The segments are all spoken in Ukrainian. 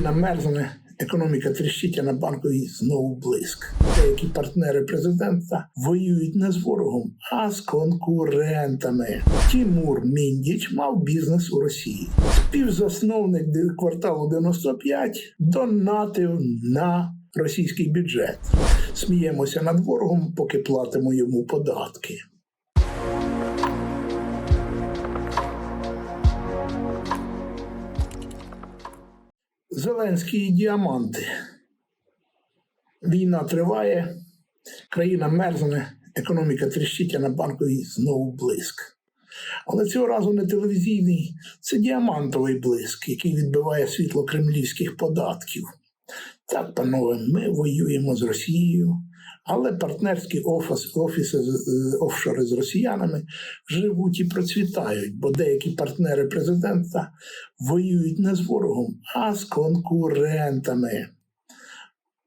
Країна мерзне, економіка тріщить, а на банковій знову блиск. Деякі партнери президента воюють не з ворогом, а з конкурентами. Тімур Міндіч мав бізнес у Росії. Співзасновник кварталу 95 донатив на російський бюджет. Сміємося над ворогом, поки платимо йому податки. Зеленські діаманти. Війна триває, країна мерзне, економіка тріщить, а на банковій знову блиск. Але цього разу не телевізійний, це діамантовий блиск, який відбиває світло кремлівських податків. Так, панове, ми воюємо з Росією, але партнерські офіс, офіси, офшори з росіянами живуть і процвітають, бо деякі партнери президента воюють не з ворогом, а з конкурентами.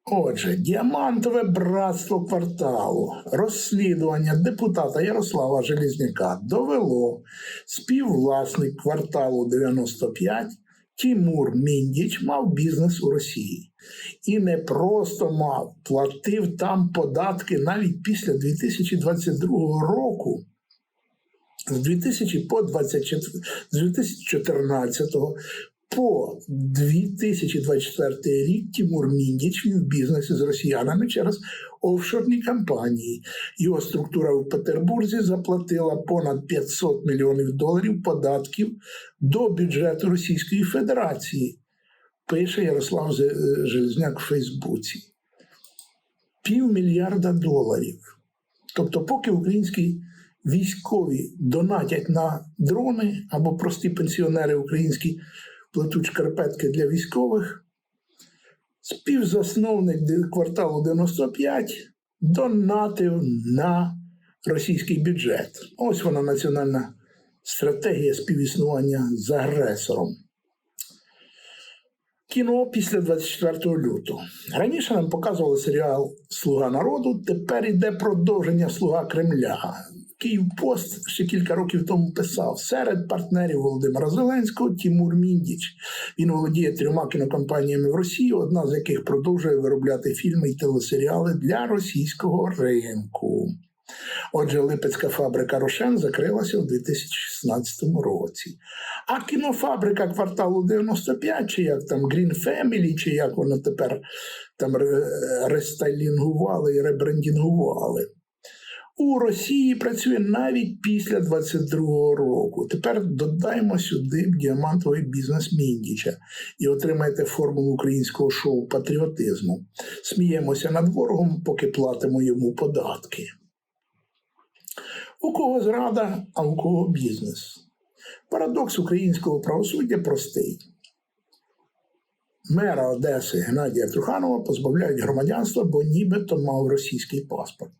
Отже, діамантове братство кварталу, розслідування депутата Ярослава Желізняка довело співвласник кварталу 95 Тімур Міндіч мав бізнес у Росії. І не просто мав, платив там податки навіть після 2022 року. З 2000 по 24, з 2014 по 2024 рік Тимур Міндіч вів бізнес із росіянами через офшорні компанії. Його структура в Петербурзі заплатила понад 500 мільйонів доларів податків до бюджету Російської Федерації, пише Ярослав Зе- Железняк в Фейсбуці. Півмільярда доларів. Тобто, поки українські військові донатять на дрони або прості пенсіонери українські плетуть шкарпетки для військових, співзасновник кварталу 95 донатив на російський бюджет. Ось вона національна стратегія співіснування з агресором. Кіно після 24 лютого. Раніше нам показували серіал Слуга народу. Тепер іде продовження Слуга Кремля. Київпост ще кілька років тому писав серед партнерів Володимира Зеленського Тімур Міндіч. Він володіє трьома кінокомпаніями в Росії, одна з яких продовжує виробляти фільми і телесеріали для російського ринку. Отже, Липецька фабрика Рошен закрилася у 2016 році. А кінофабрика кварталу 95, чи як там Green Family, чи як воно тепер там рестайлінгували і ребрендінгували. У Росії працює навіть після 22-го року. Тепер додаємо сюди діамантовий бізнес Міндіча і отримаєте формулу українського шоу патріотизму. Сміємося над ворогом, поки платимо йому податки. У кого зрада, а у кого бізнес. Парадокс українського правосуддя простий. Мера Одеси Геннадія Труханова позбавляють громадянства, бо нібито мав російський паспорт.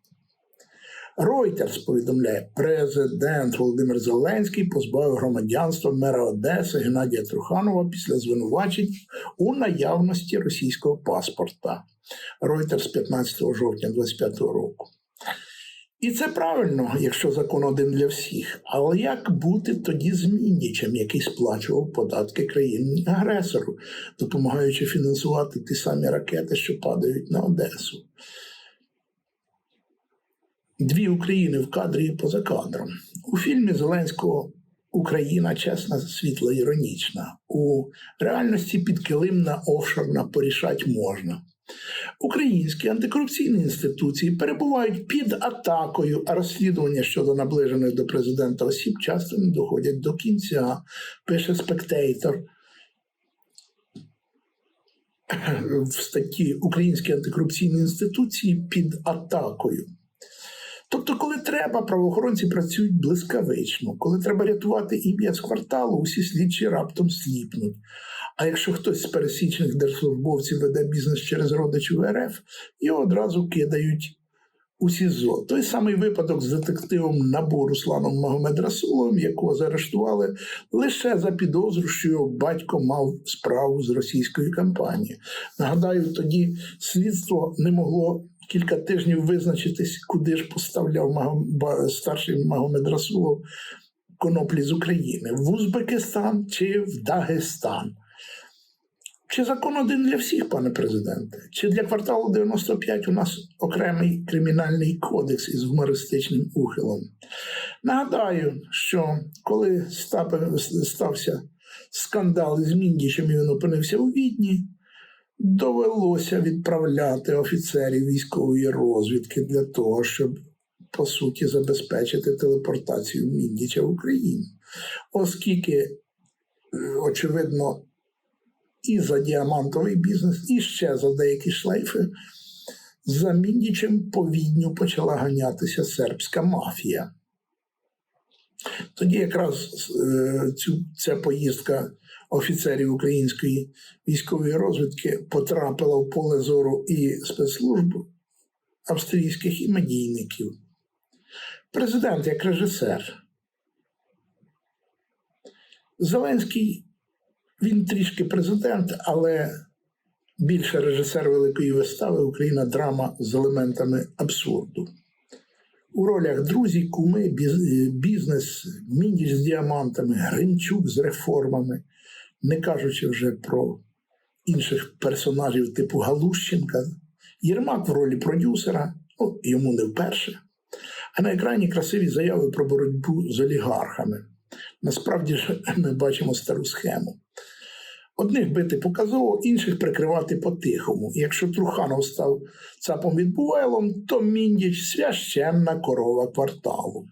Reuters повідомляє, президент Володимир Зеленський позбавив громадянства мера Одеси Геннадія Труханова після звинувачень у наявності російського паспорта. Reuters 15 жовтня 2025 року. І це правильно, якщо закон один для всіх. Але як бути тоді з який сплачував податки країні агресору, допомагаючи фінансувати ті самі ракети, що падають на Одесу? Дві України в кадрі і поза кадром. У фільмі Зеленського Україна чесна, світла, іронічна. У реальності підкилимна офшорна порішать можна. Українські антикорупційні інституції перебувають під атакою, а розслідування щодо наближених до президента осіб часто не доходять до кінця, пише спектейтор в статті Українські антикорупційні інституції під атакою. Тобто, коли треба, правоохоронці працюють блискавично. Коли треба рятувати ім'я з кварталу, усі слідчі раптом сліпнуть. А якщо хтось з пересічних держслужбовців веде бізнес через родичів РФ, його одразу кидають у СІЗО. Той самий випадок з детективом НАБУ Русланом Магомедрасуловим, якого заарештували лише за підозру, що його батько мав справу з російською компанією. Нагадаю, тоді слідство не могло кілька тижнів визначитись, куди ж поставляв старший Магомед Расулов коноплі з України в Узбекистан чи в Дагестан. Чи закон один для всіх, пане президенте? Чи для кварталу 95 у нас окремий кримінальний кодекс із гумористичним ухилом? Нагадаю, що коли стався скандал із Міндічем і він опинився у Відні, довелося відправляти офіцерів військової розвідки для того, щоб по суті забезпечити телепортацію Міндіча в Україну. Оскільки, е, очевидно, і за діамантовий бізнес, і ще за деякі шлейфи, за Міндічем по Відню почала ганятися сербська мафія. Тоді якраз е, цю, ця поїздка офіцерів української військової розвідки потрапила в поле зору і спецслужб австрійських і медійників. Президент як режисер. Зеленський він трішки президент, але більше режисер великої вистави Україна драма з елементами абсурду. У ролях друзі, куми, бізнес, міндіч з діамантами, Гринчук з реформами, не кажучи вже про інших персонажів типу Галущенка, Єрмак в ролі продюсера, ну, йому не вперше. А на екрані красиві заяви про боротьбу з олігархами. Насправді ж ми бачимо стару схему. Одних бити показово, інших прикривати по-тихому. Якщо Труханов став цапом від Бувайлом, то Міндіч священна корова кварталу.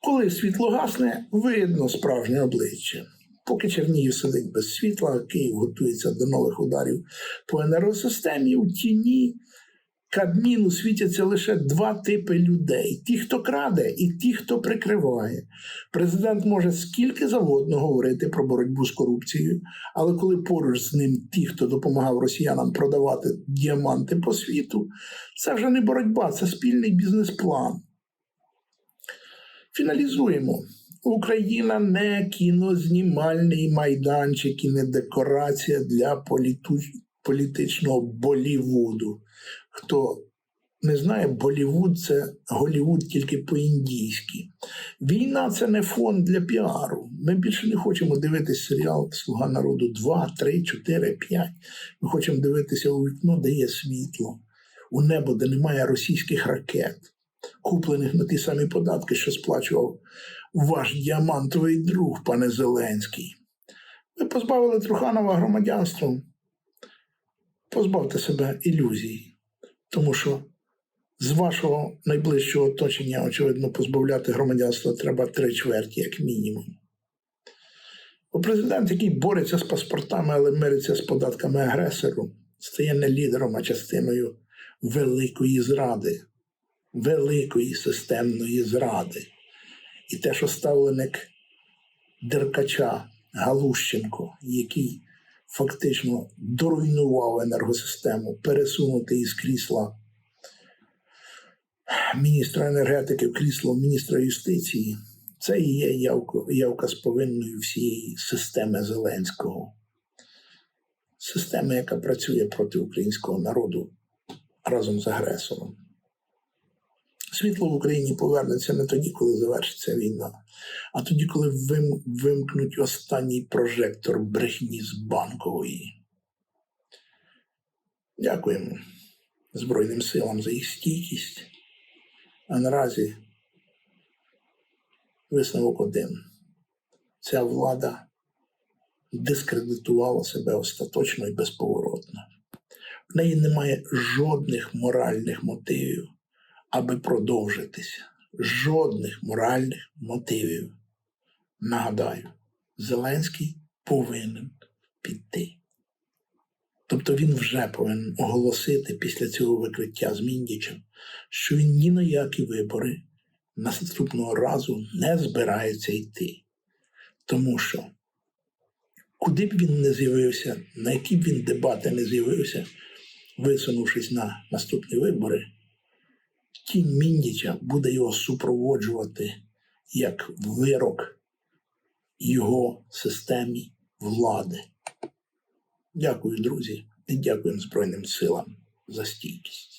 Коли світло гасне, видно справжнє обличчя. Поки Чернігів сидить без світла, Київ готується до нових ударів по енергосистемі, у тіні Кабміну світяться лише два типи людей: ті, хто краде, і ті, хто прикриває. Президент може скільки завгодно говорити про боротьбу з корупцією, але коли поруч з ним ті, хто допомагав росіянам продавати діаманти по світу, це вже не боротьба, це спільний бізнес-план. Фіналізуємо. Україна не кінознімальний майданчик і не декорація для політу... політичного Болівуду. Хто не знає, Болівуд це Голівуд тільки по-індійськи. Війна це не фон для піару. Ми більше не хочемо дивитися серіал Слуга народу 2, 3, 4, 5. Ми хочемо дивитися у вікно, де є світло, у небо, де немає російських ракет, куплених на ті самі податки, що сплачував ваш діамантовий друг, пане Зеленський. Ви позбавили Труханова громадянства. Позбавте себе ілюзій, тому що з вашого найближчого оточення, очевидно, позбавляти громадянства треба три чверті, як мінімум. Бо президент, який бореться з паспортами, але мириться з податками агресору, стає не лідером, а частиною великої зради, великої системної зради. І те, що ставленик Деркача Галущенко, який фактично доруйнував енергосистему, пересунути із крісла міністра енергетики в крісло міністра юстиції, це і є явка, з повинною всієї системи Зеленського. Системи, яка працює проти українського народу разом з агресором. Світло в Україні повернеться не тоді, коли завершиться війна, а тоді, коли вим, вимкнуть останній прожектор брехні з банкової. Дякуємо Збройним силам за їх стійкість. А наразі висновок один. Ця влада дискредитувала себе остаточно і безповоротно. В неї немає жодних моральних мотивів аби продовжитися. Жодних моральних мотивів. Нагадаю, Зеленський повинен піти. Тобто він вже повинен оголосити після цього викриття з Міндічем, що він ні на які вибори наступного разу не збирається йти. Тому що куди б він не з'явився, на які б він дебати не з'явився, висунувшись на наступні вибори, тінь Міндіча буде його супроводжувати як вирок його системі влади. Дякую, друзі, і дякуємо Збройним силам за стійкість.